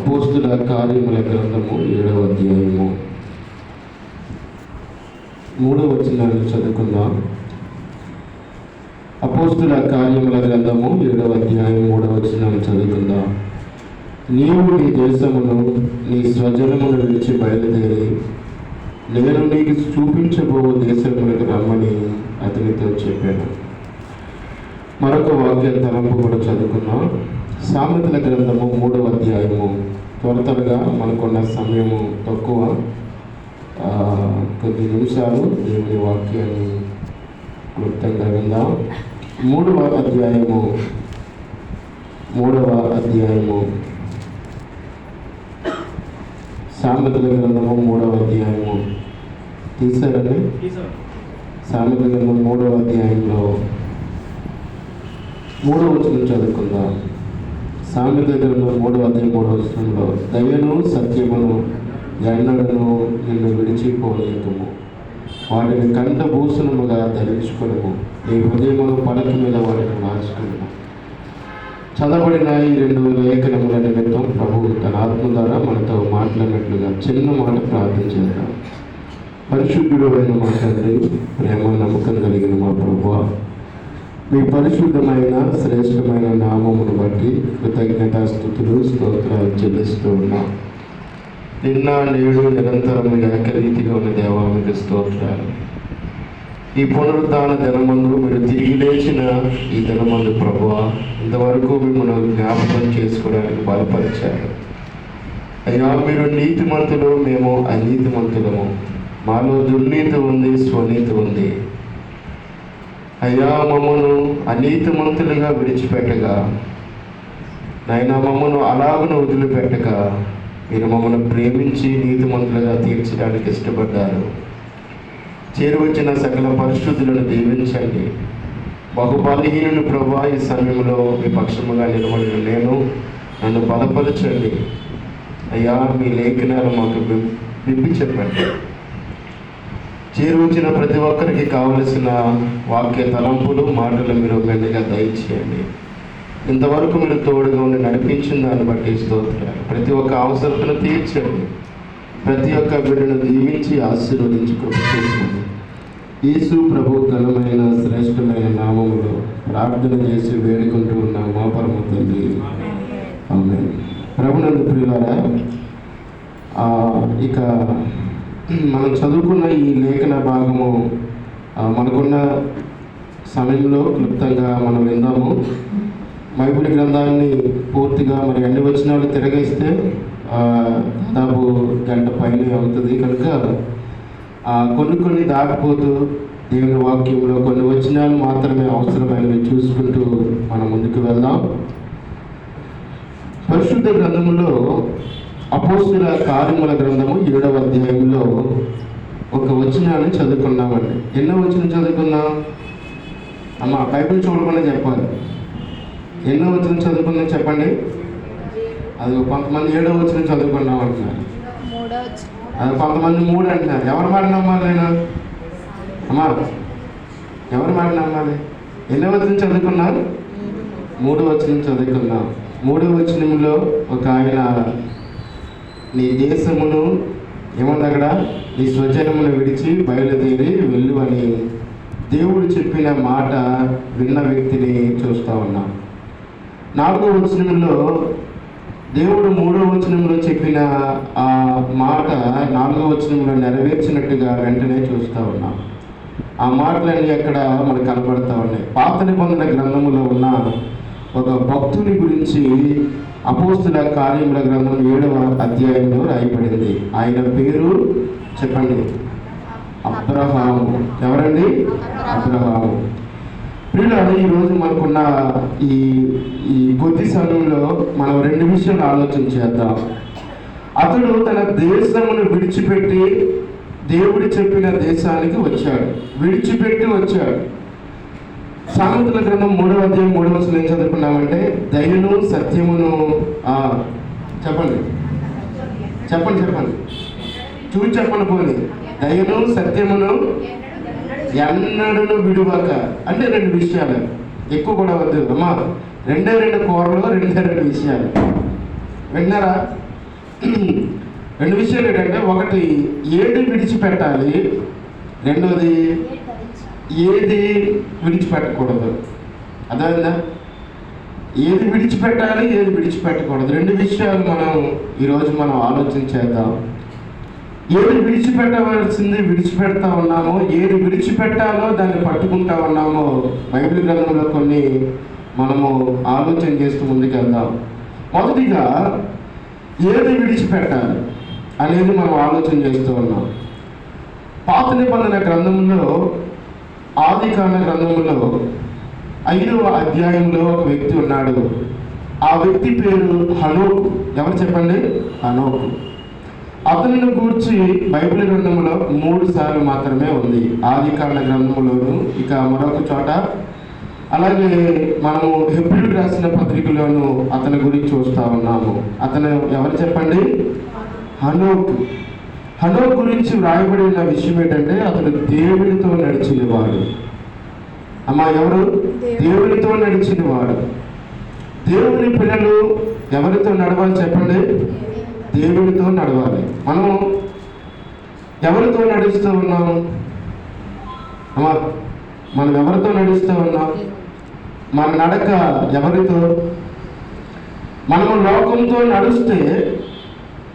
అపోస్తుల కార్యముల గ్రంథము ఏడవ అధ్యాయము. మూడవ వచనాలు చదువుకుందాం. అపోస్తుల కార్యముల గ్రంథము ఏడవ అధ్యాయం మూడవ వచనాన్ని చదువుకుందాం. నీవు నీ దేశమును నీ స్వజనమును విడిచి బయలుదేరి నేను నీకు చూపించబో దేశములకు రమ్మని అతనితో చెప్పాను. మరొక వాక్య తలంపు కూడా చదువుకున్నాం సామెతల గ్రంథము మూడవ అధ్యాయము. త్వర త్వరగా మనకున్న సమయము తక్కువ. కొద్ది నిమిషాలు దేవుని వాక్యాన్ని క్లుప్తంగా విందాం. మూడవ అధ్యాయము. మూడవ అధ్యాయము. సామెతల గ్రంథము మూడవ అధ్యాయము. తీసారండి సామెతల గ్రంథం మూడవ అధ్యాయంలో మూడవ వచనం చదువుకుందాం. సామెత గ్రంథం మూడు అదే మూడు వచనంలో దయను సత్యమును ఎన్నడను నిన్ను విడిచిపోలేకము వాటిని కంఠభూషణముగా ధరించుకునము. నీ హృదయమును పడక మీద వాటిని మార్చుకున్నాము చదవబడిన ఈ రెండు లేఖనముల నిమిత్తం ప్రభు తన ఆత్మ ద్వారా మనతో మాట్లాడినట్లుగా చిన్న మాట ప్రార్థన చేద్దాం పరిశుద్ధుడు అయిన మా తండ్రి ప్రేమ నమ్మకం కలిగిన మా ప్రభు మీ పరిశుద్ధమైన శ్రేష్టమైన నామమును బట్టి కృతజ్ఞతాస్థుతులు స్తోత్రాలు చెల్లిస్తూ ఉన్నాం. నిన్న నేడు నిరంతరము ఏకరీతిగా ఉన్న దేవానికి స్తోత్రాలు. ఈ పునరుద్ధాన దినమందు మీరు తిరిగి లేచిన ఈ దినమందు ప్రభు ఇంతవరకు మిమ్మల్ని జ్ఞాపకం చేసుకోవడానికి బలపరిచారు. అయ్యా మీరు నీతిమంతులు మేము అనీతిమంతులము మాలో దుర్నీతి ఉంది స్వనీతి ఉంది. అయ్యా మమ్మను అనీతిమంతులుగా విడిచిపెట్టగా. నాయన మమ్మను అలాగను వదిలిపెట్టగా. మీరు మమ్మల్ని ప్రేమించి నీతిమంతులుగా తీర్చడానికి ఇష్టపడ్డారు. చేరువచ్చిన సకల పరిశుద్ధులను దీవించండి. బహుబలహీనుని ప్రభా ఈ సమయంలో మీ పక్షముగా నిలబడిన నేను నన్ను బలపరచండి. అయ్యా మీ లేఖనాలు మాకు విప్పి చెప్పండి. చేరువచ్చిన ప్రతి ఒక్కరికి కావలసిన వాక్య తలంపులు మాటలు మీరు మెండుగా దయచేయండి. ఇంతవరకు మీరు తోడుగా ఉండి నడిపించిన దాన్ని బట్టి స్తోత్రాలు. ప్రతి ఒక్క అవసరతను తీర్చండి. ప్రతి ఒక్క బిడ్డను దీవించి ఆశీర్వదించి కృప చేయండి యేసు ప్రభు ఘనమైన శ్రేష్టమైన నామములో ప్రార్థన చేసి వేడుకుంటూ ఉన్న మా పరమ తండ్రి. ఆమె ప్రభునందు ప్రియులారా ఇక మనం చదువుకున్న ఈ లేఖన భాగము మనకున్న సమయంలో క్లుప్తంగా మనం విందాము. బైబిల్ గ్రంథాన్ని పూర్తిగా మరి అన్ని వచనాలు తిరగేస్తే దాదాపు గంట పైన అవుతుంది కనుక కొన్ని కొన్ని దాటిపోతూ దేవుని వాక్యంలో కొన్ని వచనాలు మాత్రమే అవసరమైనవి చూసుకుంటూ మనం ముందుకు వెళ్దాం. పరిశుద్ధ గ్రంథంలో అపోస్తుల కార్యముల గ్రంథము ఏడవ అధ్యాయంలో ఒక వచనాన్ని చదువుకున్నామండి ఎన్నో వచనం చదువుకున్నాం అమ్మ బైబిల్ చూడకుండా చెప్పాలి. ఎన్నో వచనం చదువుకున్నాం చెప్పండి? అది కొంతమంది ఏడో వచనం చదువుకున్నాం అంటున్నారు. అది కొంతమంది మూడు అంటున్నారు. ఎవరి మాట నమ్మాలి నేను? అమ్మా ఎవరి మాట నమ్మాలి? ఎన్నో వచనం చదువుకున్నారు? మూడు వచనం చదువుకున్నాం మూడో వచనంలో ఒక ఆయన నీ దేశమును ఏముంది అక్కడ నీ స్వజనమును విడిచి బయలుదేరి వెళ్ళు అని దేవుడు చెప్పిన మాట విన్న వ్యక్తిని చూస్తా ఉన్నాం. నాలుగో వచనంలో దేవుడు మూడో వచనంలో చెప్పిన ఆ మాట నాలుగో వచనంలో నెరవేర్చినట్టుగా వెంటనే చూస్తూ ఉన్నాం. ఆ మాటలన్నీ అక్కడ మనకు కనబడతా ఉన్నాయి. పాత నిబంధన గ్రంథములో ఉన్న ఒక భక్తుని గురించి అపోస్తుల కార్యముల గ్రంథం ఏడవ అధ్యాయంలో రాయబడింది. ఆయన పేరు చెప్పండి. అబ్రహాము. ఎవరండి? అబ్రహాము. ప్రియులారా ఈరోజు మనకున్న ఈ ఈ కొద్ది సమయంలో మనం రెండు విషయాలు ఆలోచన చేద్దాం. అతడు తన దేశమును విడిచిపెట్టి దేవుడు చెప్పిన దేశానికి వచ్చాడు. విడిచిపెట్టి వచ్చాడు. సామెతల గ్రంథం మూడవ అధ్యాయం మూడవ వచనం ఏం చదువుకున్నామంటే దయను సత్యమును చెప్పండి. చెప్పండి చెప్పండి. చూసి చెప్పండి పోని. దయను సత్యమును ఎన్నడను విడువక. అంటే రెండు విషయాలు. ఎక్కువ కూడా వద్దు. అమ్మా రెండే రెండు కూరలు రెండే రెండు విషయాలు. విన్నారా? రెండు విషయాలు ఏంటంటే ఒకటి ఏడు విడిచిపెట్టాలి. రెండోది ఏది విడిచిపెట్టకూడదు. అర్థమైందా? ఏది విడిచిపెట్టాలి ఏది విడిచిపెట్టకూడదు. రెండు విషయాలు మనం ఈరోజు మనం ఆలోచించేద్దాం. ఏది విడిచిపెట్టవలసింది విడిచిపెడతా ఉన్నామో ఏది విడిచిపెట్టాలో దాన్ని పట్టుకుంటా ఉన్నామో బైబిల్ గ్రంథంలో కొన్ని మనము ఆలోచన చేస్తూ ముందుకెళ్దాం. మొదటిగా ఏది విడిచిపెట్టాలి అనేది మనం ఆలోచన చేస్తూ ఉన్నాం. పాత నిబంధన గ్రంథంలో ఆది కాండ గ్రంథంలో ఐదవ అధ్యాయంలో ఒక వ్యక్తి ఉన్నాడు. ఆ వ్యక్తి పేరు హనోకు. ఎవరు చెప్పండి? హనోకు. అతనిని గూర్చి బైబిల్ గ్రంథంలో మూడు సార్లు మాత్రమే ఉంది. ఆది కాండ గ్రంథంలోను ఇక మరొక చోట. అలాగే మనము హెబ్రిల్ రాసిన పత్రికలోను అతని గురించి చూస్తా ఉన్నాము. అతను ఎవరు చెప్పండి? హనోక్. హనోక్ గురించి వ్రాయబడిన విషయం ఏంటంటే అతడు దేవునితో నడిచిన వాడు అమ్మా ఎవరు? దేవునితో నడిచిన వాడు దేవుని పిల్లలు ఎవరితో నడవాలి చెప్పండి? దేవునితో నడవాలి. మనం ఎవరితో నడుస్తూ ఉన్నాము అమ్మా మనం ఎవరితో నడుస్తూ ఉన్నాం? మన నడక ఎవరితో? మనము లోకంతో నడుస్తే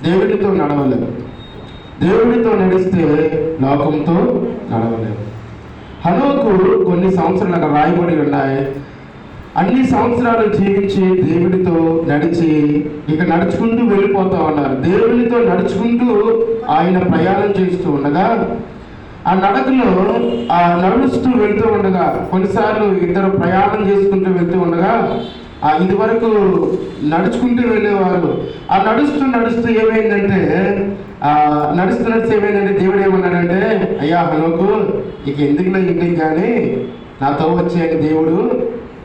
దేవునితో నడవలేము దేవుడితో నడిస్తే లోకంతో నడవలేము. హనోకు కొన్ని సంవత్సరాలు అక్కడ రాయబడి ఉన్నాయి. అన్ని సంవత్సరాలు జీవించి దేవుడితో నడిచి ఇక నడుచుకుంటూ వెళ్ళిపోతా ఉన్నారు. దేవునితో నడుచుకుంటూ ఆయన ప్రయాణం చేస్తూ ఉండగా ఆ నడకలో ఆ నడుస్తూ వెళ్తూ ఉండగా కొన్నిసార్లు ఇద్దరు ప్రయాణం చేసుకుంటూ వెళ్తూ ఉండగా ఆ ఇది వరకు నడుచుకుంటూ వెళ్ళేవారు. ఆ నడుస్తూ నడుస్తూ ఏమైందంటే ఆ నడుస్తూ నడుస్తూ ఏమైందంటే దేవుడు ఏమన్నాడంటే అయ్యా హలోకు ఇక ఎందుకులో ఇంటికి కానీ నాతో వచ్చే దేవుడు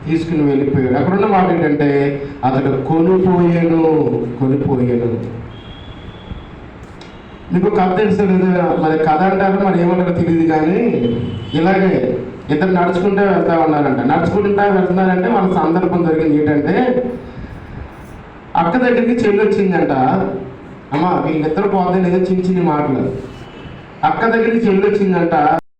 తీసుకుని వెళ్ళిపోయాడు. అక్కడున్న మాట ఏంటంటే అతడు కొనిపోయాను కొనిపోయాను. మీకు కథ తెలుసు కదా మరి కథ అంటారు మరి ఏమంటారో తెలియదు కానీ ఇలాగే ఇద్దరు నడుచుకుంటే వెళ్తా ఉన్నారంట. నడుచుకుంటా వెళ్తున్నారంటే వాళ్ళ సందర్భం జరిగింది. ఏంటంటే అక్క దగ్గరికి చెల్లి వచ్చిందంట. అమ్మ వీళ్ళిద్దరు పోతే ఏదో చిన్న చిన్న మాటలు. అక్క దగ్గరికి చెల్లి వచ్చిందంట.